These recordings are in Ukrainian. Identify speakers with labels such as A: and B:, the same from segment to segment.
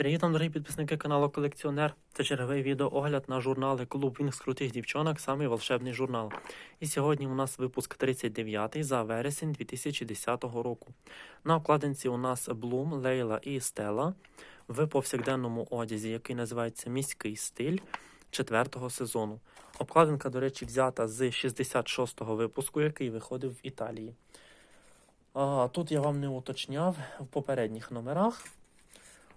A: Привіт, дорогі підписники каналу Колекціонер. Це черговий відеоогляд на журнали Клуб Вінкс крутих дівчонок, самий волшебний журнал. І сьогодні у нас випуск 39 за вересень 2010 року. На обкладинці у нас Блум, Лейла і Стела в повсякденному одязі, який називається Міський стиль четвертого сезону. Обкладинка, до речі, взята з 66-го випуску, який виходив в Італії. А, тут я вам не уточняв в попередніх номерах.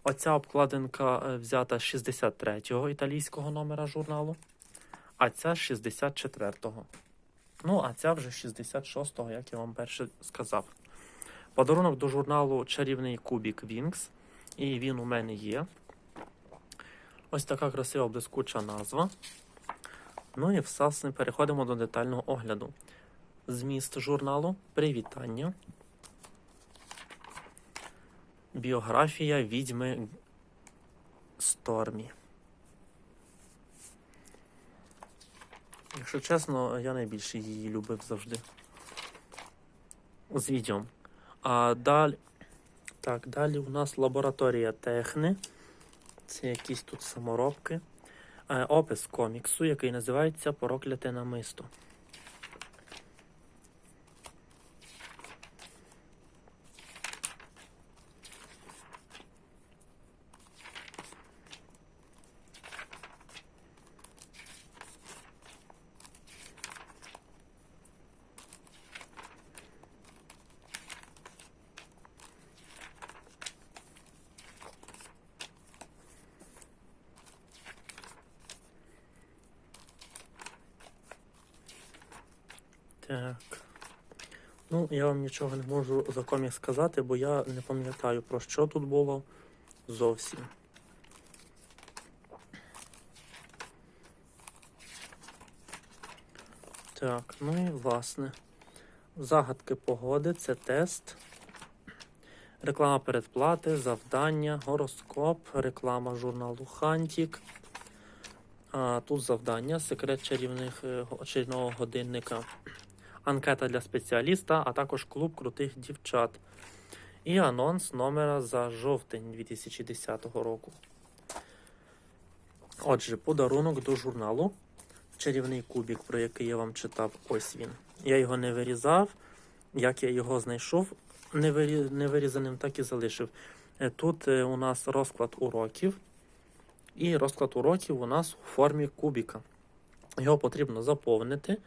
A: Оця обкладинка е, взята з 63-го італійського номера журналу, а ця з 64-го. Ну, а ця вже 66-го, як я вам перше сказав. Подарунок до журналу Чарівний кубік Вінкс. І він у мене є. Ось така красива блискуча назва. Ну і власне переходимо до детального огляду. Зміст журналу Привітання. Біографія відьми Стормі. Якщо чесно, я найбільше її любив завжди. З відьом. А далі. Так, далі у нас лабораторія техни. Це якісь тут саморобки. Е, опис коміксу, який називається Прокляте намисто. Так. Ну, я вам нічого не можу за комік сказати, бо я не пам'ятаю про що тут було зовсім. Так, ну і власне. Загадки погоди це тест. Реклама передплати, завдання, гороскоп, реклама журналу Хантік. А, тут завдання, секрет чарівних е, чарівного годинника анкета для спеціаліста, а також клуб крутих дівчат. І анонс номера за жовтень 2010 року. Отже, подарунок до журналу. Чарівний кубік, про який я вам читав, ось він. Я його не вирізав. Як я його знайшов невирі- невирізаним, так і залишив. Е, Тут е, у нас розклад уроків. І розклад уроків у нас у формі кубіка. Його потрібно заповнити.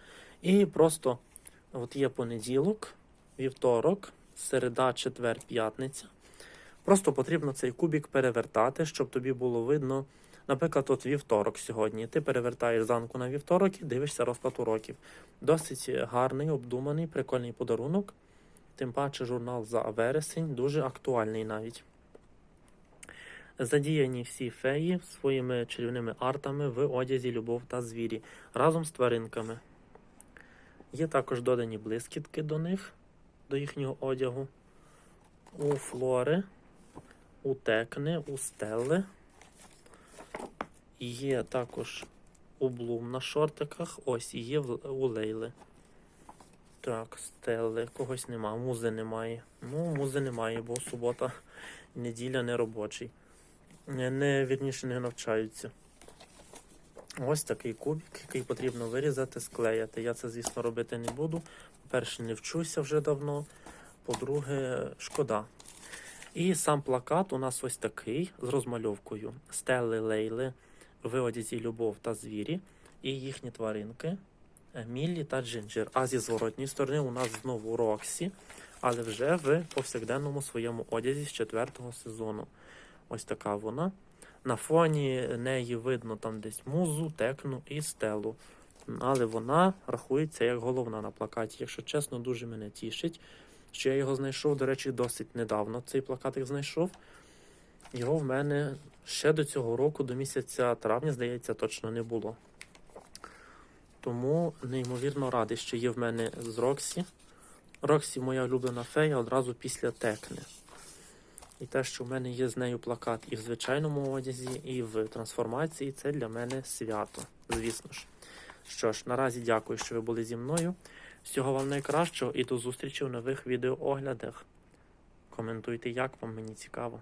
A: І просто От є понеділок, вівторок, середа, четвер, п'ятниця. Просто потрібно цей кубік перевертати, щоб тобі було видно. Наприклад, от вівторок сьогодні. Ти перевертаєш зранку на вівторок і дивишся розклад уроків. Досить гарний, обдуманий, прикольний подарунок. Тим паче журнал за вересень, дуже актуальний навіть. Задіяні всі феї своїми чарівними артами в одязі любов та звірі разом з тваринками. Є також додані блискітки до них, до їхнього одягу. У флори, у текни, у стелли. Є також у блум на шортиках. Ось і є у лейли. Так, стелли. Когось нема, музи немає. Ну, музи немає, бо субота, неділя не робочий. Не, не вірніше не навчаються. Ось такий кубик, який потрібно вирізати, склеяти. Я це, звісно, робити не буду. По-перше, не вчуся вже давно. По-друге, шкода. І сам плакат у нас ось такий з розмальовкою. Стелли Лейли в одязі Любов та звірі і їхні тваринки Міллі та Джинджер. А зі зворотньої сторони у нас знову Роксі, але вже в повсякденному своєму одязі з четвертого сезону. Ось така вона. На фоні неї видно там десь музу, текну і стелу. Але вона рахується як головна на плакаті. Якщо чесно, дуже мене тішить, що я його знайшов, до речі, досить недавно. Цей плакатик знайшов. Його в мене ще до цього року, до місяця травня, здається, точно не було. Тому неймовірно радий, що є в мене з Роксі. Роксі моя улюблена фея одразу після текни. І те, що в мене є з нею плакат і в звичайному одязі, і в трансформації, це для мене свято, звісно ж. Що ж, наразі дякую, що ви були зі мною. Всього вам найкращого і до зустрічі в нових відеооглядах. Коментуйте, як вам мені цікаво.